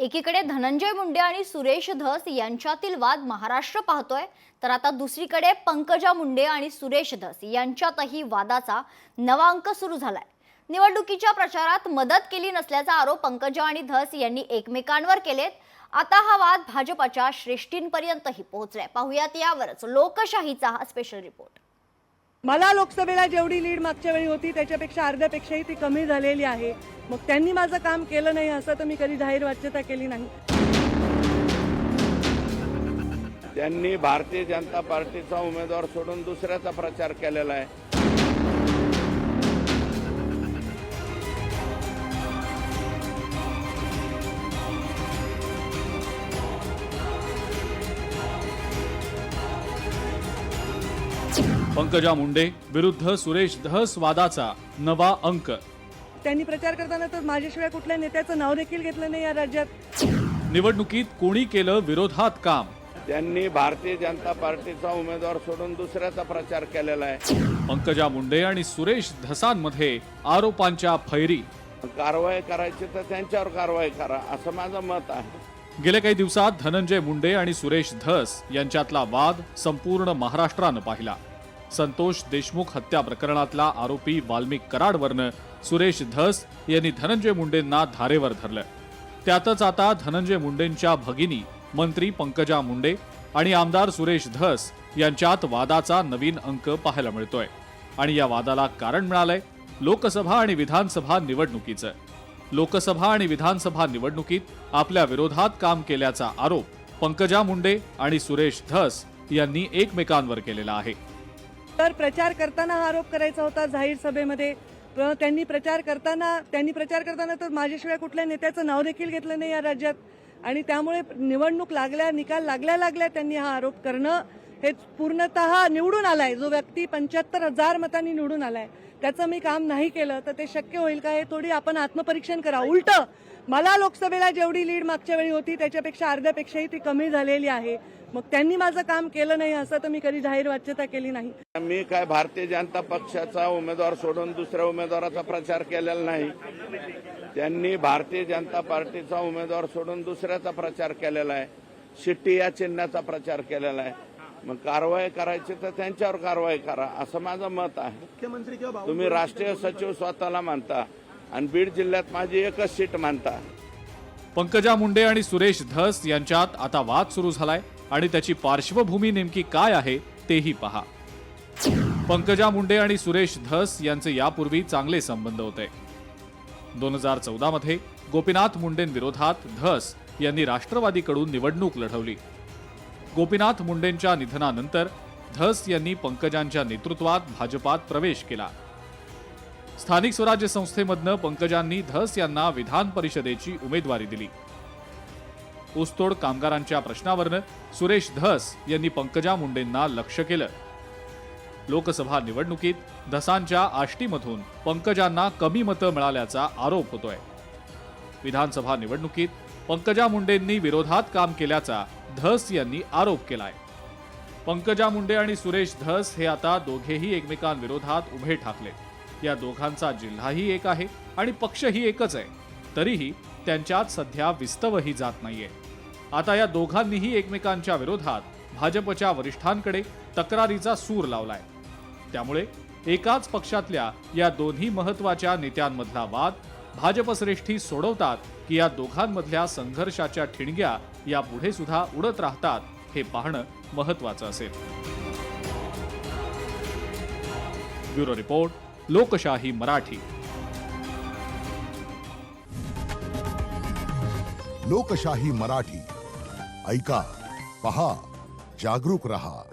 एकीकडे धनंजय मुंडे आणि सुरेश धस यांच्यातील वाद महाराष्ट्र पाहतोय तर आता दुसरीकडे पंकजा मुंडे आणि सुरेश धस यांच्यातही वादाचा नवा अंक सुरू झालाय. निवडणुकीच्या प्रचारात मदत केली नसल्याचा आरोप पंकजा आणि धस यांनी एकमेकांवर केलेत. आता हा वाद भाजपाच्या श्रेष्ठींपर्यंतही पोहोचलाय. पाहुयात यावरच लोकशाहीचा हा स्पेशल रिपोर्ट मला लोकसभेला जेवढी लीड मागच्या वेळी होती त्याच्यापेक्षा अर्ध्यापेक्षाही ती कमी झालेली आहे. मग त्यांनी माझं काम केलं नाही असं तर मी कधी जाहीर वाच्यता केली नाही. त्यांनी भारतीय जनता पार्टीचा उमेदवार सोडून दुसऱ्याचा प्रचार केलेला आहे. पंकजा मुंडे विरुद्ध सुरेश धस वादाचा नवा अंक. त्यांनी प्रचार करताना तर माझ्याशिवाय कुठल्या नेत्याचं नाव देखील घेतलं नाही या राज्यात. निवडणुकीत कोणी केलं विरोधात काम? त्यांनी भारतीय जनता पार्टीचा उमेदवार सोडून दुसऱ्याचा प्रचार केलेला आहे. पंकजा मुंडे आणि सुरेश धसांमध्ये आरोपांच्या फैरी. कारवाई करायची तर त्यांच्यावर कारवाई करा असं माझं मत आहे. गेल्या काही दिवसात धनंजय मुंडे आणि सुरेश धस यांच्यातला वाद संपूर्ण महाराष्ट्रानं पाहिला. संतोष देशमुख हत्या प्रकरणातला आरोपी वाल्मिक कराडवरनं सुरेश धस यांनी धनंजय मुंडेंना धारेवर धरलं. त्यातच आता धनंजय मुंडेंच्या भगिनी मंत्री पंकजा मुंडे आणि आमदार सुरेश धस यांच्यात वादाचा नवीन अंक पाहायला मिळतोय. आणि या वादाला कारण मिळालंय लोकसभा आणि विधानसभा निवडणुकीचं. लोकसभा आणि विधानसभा निवडणुकीत आपल्या विरोधात काम केल्याचा आरोप पंकजा मुंडे आणि सुरेश धस यांनी एकमेकांवर केलेला आहे. तर प्रचार करताना हा आरोप करायचा होता जाहीर सभेमध्ये. त्यांनी प्रचार करताना त्यांनी प्रचार करताना तर माझ्याशिवाय कुठल्या नेत्याचं नाव देखील घेतलं नाही या राज्यात. आणि त्यामुळे निवडणूक लागल्या निकाल लागल्या लागल्या त्यांनी हा आरोप करणं. हे पूर्णतः निवडून आलाय. जो व्यक्ती पंच्याहत्तर हजार मतांनी निवडून आलाय. त्याचं मी काम नाही केलं तर ते शक्य होईल का? हे थोडी आपण आत्मपरीक्षण करा. उलट मला लोकसभेला जेवढी लीड मागच्या वेळी होती त्याच्यापेक्षा अर्ध्यापेक्षाही ती कमी झालेली आहे. मग त्यांनी माझं काम केलं नाही असं तर मी कधी जाहीर वाच्यता केली नाही. मी काय भारतीय जनता पक्षाचा उमेदवार सोडून दुसऱ्या उमेदवाराचा प्रचार केलेला नाही. त्यांनी भारतीय जनता पार्टीचा उमेदवार सोडून दुसऱ्याचा प्रचार केलेला आहे. शिट्टी या चिन्हाचा प्रचार केलेला आहे. मग कारवाई करायची तर त्यांच्यावर कारवाई करा असं माझं मत आहे. तुम्ही राष्ट्रीय सचिव स्वतःला मानता आणि बीड जिल्ह्यात माझी एकच सीट मानता. पंकजा मुंडे आणि सुरेश धस यांच्यात आता वाद सुरू झालाय आणि त्याची पार्श्वभूमी नेमकी काय आहे तेही पहा. पंकजा मुंडे आणि सुरेश धस यांचे यापूर्वी चांगले संबंध होते. दोन हजार चौदा मध्ये गोपीनाथ मुंडेंविरोधात धस यांनी राष्ट्रवादीकडून निवडणूक लढवली. गोपीनाथ मुंडेंच्या निधनानंतर धस यांनी पंकजांच्या नेतृत्वात भाजपात प्रवेश केला. स्थानिक स्वराज्य संस्थेमधनं पंकजांनी धस यांना विधान परिषदेची उमेदवारी दिली. ऊसतोड कामगारांच्या प्रश्नावरनं सुरेश धस यांनी पंकजा मुंडेंना लक्ष केलं. लोकसभा निवडणुकीत धसांच्या आष्टीमधून पंकजांना कमी मतं मिळाल्याचा आरोप होतोय. विधानसभा निवडणुकीत पंकजा मुंडेंनी विरोधात काम केल्याचा धस यांनी आरोप केलाय. पंकजा मुंडे आणि सुरेश धस हे आता दोघेही एकमेकांविरोधात उभे ठाकले. या दोघांचा जिल्हाही एक आहे आणि पक्षही एकच आहे. तरीही त्यांच्यात सध्या विस्तवही जात नाहीये. आता या दोघांनीही एकमेकांच्या विरोधात भाजपच्या वरिष्ठांकडे तक्रारीचा सूर लावलाय. त्यामुळे एकाच पक्षातल्या या दोन्ही महत्त्वाच्या नेत्यांमधला वाद भाजप श्रेष्ठी सोडवतात की या दोघांमधल्या संघर्षाच्या ठिणग्या या पुढे सुद्धा उडत राहतात हे पाहणं महत्वाचं असेल. ब्युरो रिपोर्ट लोकशाही मराठी. लोकशाही मराठी. ऐका पहा जागरूक रहा.